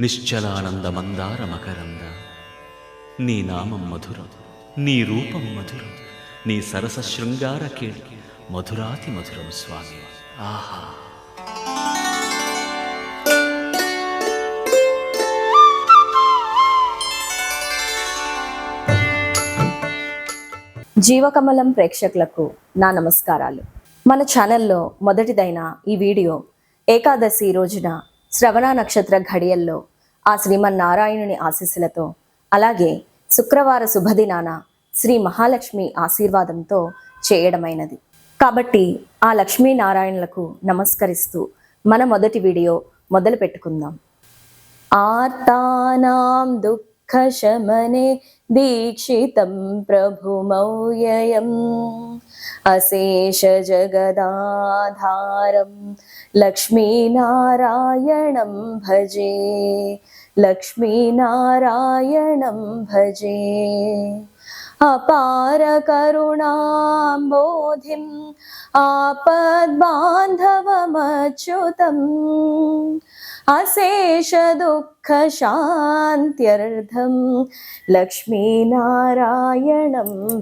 నిశ్చలానంద మందార మకరంద నీ నామం మధురం నీ రూపం మధురం నీ సరస శృంగార కేళి మధురాతి మధురం స్వామి. ఆహా. జీవకమలం ప్రేక్షకులకు నా నమస్కారాలు. మన ఛానల్లో మొదటిదైన ఈ వీడియో ఏకాదశి రోజున శ్రవణ నక్షత్ర ఘడియల్లో ఆ శ్రీమన్నారాయణుని ఆశీస్సులతో అలాగే శుక్రవార శుభదినాన శ్రీ మహాలక్ష్మి ఆశీర్వాదంతో చేయడమైనది. కాబట్టి ఆ లక్ష్మీనారాయణులకు నమస్కరిస్తూ మన మొదటి వీడియో మొదలు పెట్టుకుందాం ఆర్తానాం దుఃఖ खमने दीक्षितं प्रभुमौयम् अशेषजगदाधारं लक्ष्मीनारायणं भजे। लक्ष्मीनारायणं भजे। కరుణాంబోధిం ఆపద్బాంధవమచ్యుతం అశేష దుఃఖ శాంత్యర్థం లక్ష్మీనారాయణం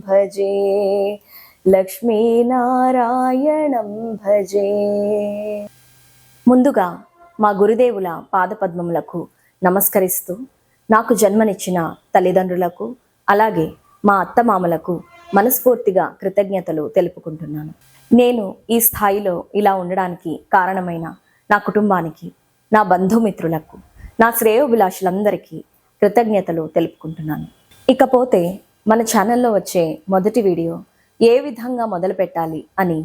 భజే లక్ష్మీనారాయణం భజే ముందుగా మా గురుదేవుల పాదపద్మములకు నమస్కరిస్తూ నాకు జన్మనిచ్చిన తల్లిదండ్రులకు అలాగే మా అత్తమామలకు మనస్ఫూర్తిగా కృతజ్ఞతలు తెలుపుకుంటున్నాను. నేను ఈ స్థాయిలో ఇలా ఉండడానికి కారణమైన నా కుటుంబానికి నా బంధుమిత్రులకు నా శ్రేయోభిలాషులందరికీ కృతజ్ఞతలు తెలుపుకుంటున్నాను. ఇకపోతే మన ఛానల్లో వచ్చే మొదటి వీడియో ఏ విధంగా మొదలు పెట్టాలి అని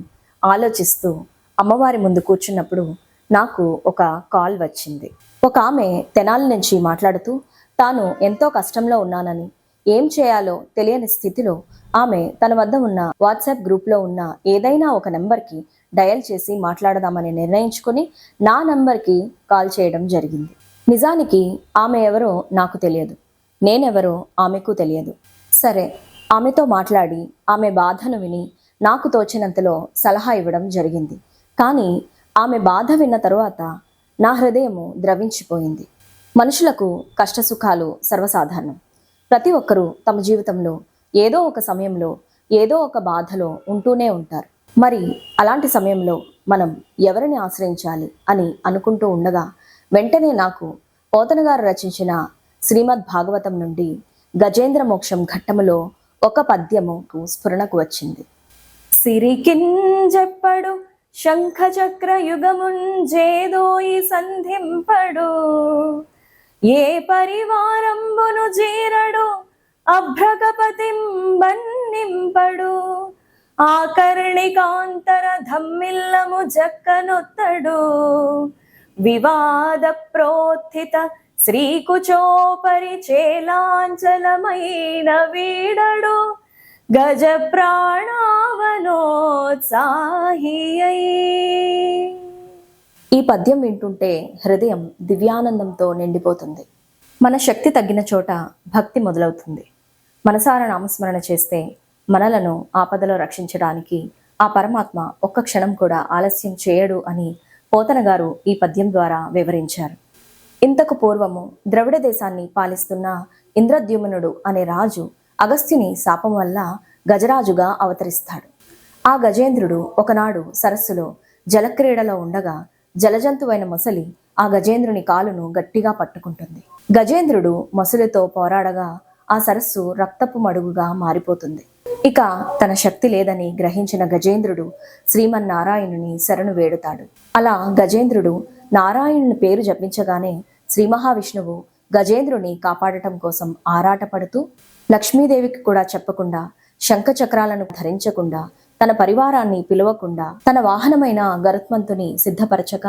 ఆలోచిస్తూ అమ్మవారి ముందు కూర్చున్నప్పుడు నాకు ఒక కాల్ వచ్చింది. ఒక ఆమె తెనాలి నుంచి మాట్లాడుతూ తాను ఎంతో కష్టంలో ఉన్నానని ఏం చేయాలో తెలియని స్థితిలో ఆమె తన వద్ద ఉన్న వాట్సాప్ గ్రూప్లో ఉన్న ఏదైనా ఒక నెంబర్కి డయల్ చేసి మాట్లాడదామని నిర్ణయించుకుని నా నంబర్కి కాల్ చేయడం జరిగింది. నిజానికి ఆమె ఎవరో నాకు తెలియదు. నేనెవరో ఆమెకు తెలియదు. సరే ఆమెతో మాట్లాడి ఆమె బాధను విని నాకు తోచినంతలో సలహా ఇవ్వడం జరిగింది. కానీ ఆమె బాధ విన్న తరువాత నా హృదయము ద్రవించిపోయింది. మనుషులకు కష్టసుఖాలు సర్వసాధారణం. ప్రతి ఒక్కరూ తమ జీవితంలో ఏదో ఒక సమయంలో ఏదో ఒక బాధలో ఉంటూనే ఉంటారు. మరి అలాంటి సమయంలో మనం ఎవరిని ఆశ్రయించాలి అని అనుకుంటూ ఉండగా వెంటనే నాకు పోతన గారు రచించిన శ్రీమద్ భాగవతం నుండి గజేంద్ర మోక్షం ఘట్టములో ఒక పద్యము స్ఫురణకు వచ్చింది. సిరికింజెప్పడు శంఖ శంఖచక్ర యుగముంజేదోయి సంధింపడు. ఏ పరివారంబును జీరడు అభ్రగపతింబన్నింపడు. ఆకర్ణికాంతర ధమ్మిల్లము జక్కనొత్తడు. వివాద ప్రోత్థిత శ్రీకుచోపరి చేలాంచలమైన వీడడు. గజ ప్రాణావనోత్సాహియై ఈ పద్యం వింటుంటే హృదయం దివ్యానందంతో నిండిపోతుంది. మన శక్తి తగ్గిన చోట భక్తి మొదలవుతుంది. మనసార నామస్మరణ చేస్తే మనలను ఆపదలో రక్షించడానికి ఆ పరమాత్మ ఒక్క క్షణం కూడా ఆలస్యం చేయడు అని పోతన గారు ఈ పద్యం ద్వారా వివరించారు. ఇంతకు పూర్వము ద్రవిడ దేశాన్ని పాలిస్తున్న ఇంద్రద్యుమ్నుడు అనే రాజు అగస్త్యుని శాపం వల్ల గజరాజుగా అవతరిస్తాడు. ఆ గజేంద్రుడు ఒకనాడు సరస్సులో జలక్రీడలో ఉండగా జలజంతువైన మొసలి ఆ గజేంద్రుని కాలును గట్టిగా పట్టుకుంటుంది. గజేంద్రుడు మొసలితో పోరాడగా ఆ సరస్సు రక్తపు మడుగుగా మారిపోతుంది. ఇక తన శక్తి లేదని గ్రహించిన గజేంద్రుడు శ్రీమన్నారాయణుని శరణు వేడుతాడు. అలా గజేంద్రుడు నారాయణుని పేరు జపించగానే శ్రీ మహావిష్ణువు గజేంద్రుని కాపాడటం కోసం ఆరాటపడుతూ లక్ష్మీదేవికి కూడా చెప్పకుండా శంఖ చక్రాలను ధరించకుండా తన పరివారాన్ని పిలవకుండా తన వాహనమైన గరుత్మంతుని సిద్ధపరచక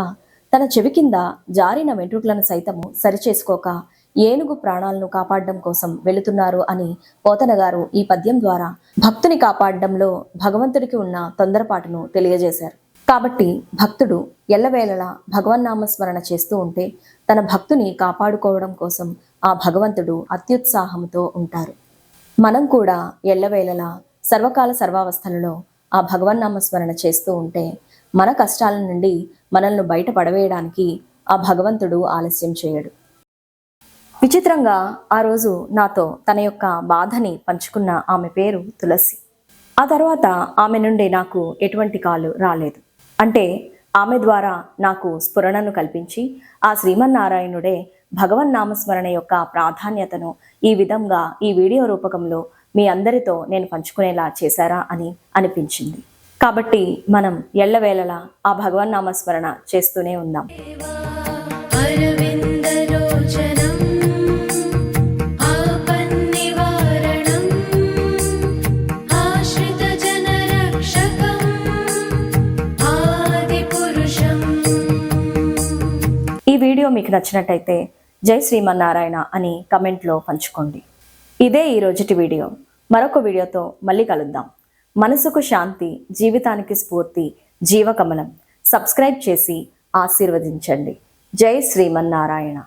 తన చెవి కింద జారిన వెంట్రుకలను సైతము సరిచేసుకోక ఏనుగు ప్రాణాలను కాపాడడం కోసం వెళుతున్నారు అని పోతన గారు ఈ పద్యం ద్వారా భక్తుని కాపాడడంలో భగవంతుడికి ఉన్న తొందరపాటును తెలియజేశారు. కాబట్టి భక్తుడు ఎల్లవేళలా భగవన్నామస్మరణ చేస్తూ ఉంటే తన భక్తుని కాపాడుకోవడం కోసం ఆ భగవంతుడు అత్యుత్సాహంతో ఉంటారు. మనం కూడా ఎల్లవేళలా సర్వకాల సర్వావస్థలలో ఆ భగవన్నామస్మరణ చేస్తూ ఉంటే మన కష్టాల నుండి మనల్ని బయట పడవేయడానికి ఆ భగవంతుడు ఆలస్యం చేయడు. విచిత్రంగా ఆ రోజు నాతో తన యొక్క బాధని పంచుకున్న ఆమె పేరు తులసి. ఆ తర్వాత ఆమె నుండి నాకు ఎటువంటి కాలు రాలేదు. అంటే ఆమె ద్వారా నాకు స్ఫురణను కల్పించి ఆ శ్రీమన్నారాయణుడే భగవన్ నామస్మరణ యొక్క ప్రాధాన్యతను ఈ విధంగా ఈ వీడియో రూపకంలో మీ అందరితో నేను పంచుకునేలా చేశారా అని అనిపించింది. కాబట్టి మనం ఎల్లవేళలా ఆ భగవన్ నామస్మరణ చేస్తూనే ఉందాం. ఈ వీడియో మీకు నచ్చినట్టయితే జై శ్రీమన్నారాయణ అని కమెంట్లో పంచుకోండి. ఇదే ఈ రోజుటి వీడియో. మరొక వీడియోతో మళ్ళీ కలుద్దాం. మనసుకు శాంతి జీవితానికి స్ఫూర్తి జీవకమలం. సబ్స్క్రైబ్ చేసి ఆశీర్వదించండి. జై శ్రీమన్నారాయణ.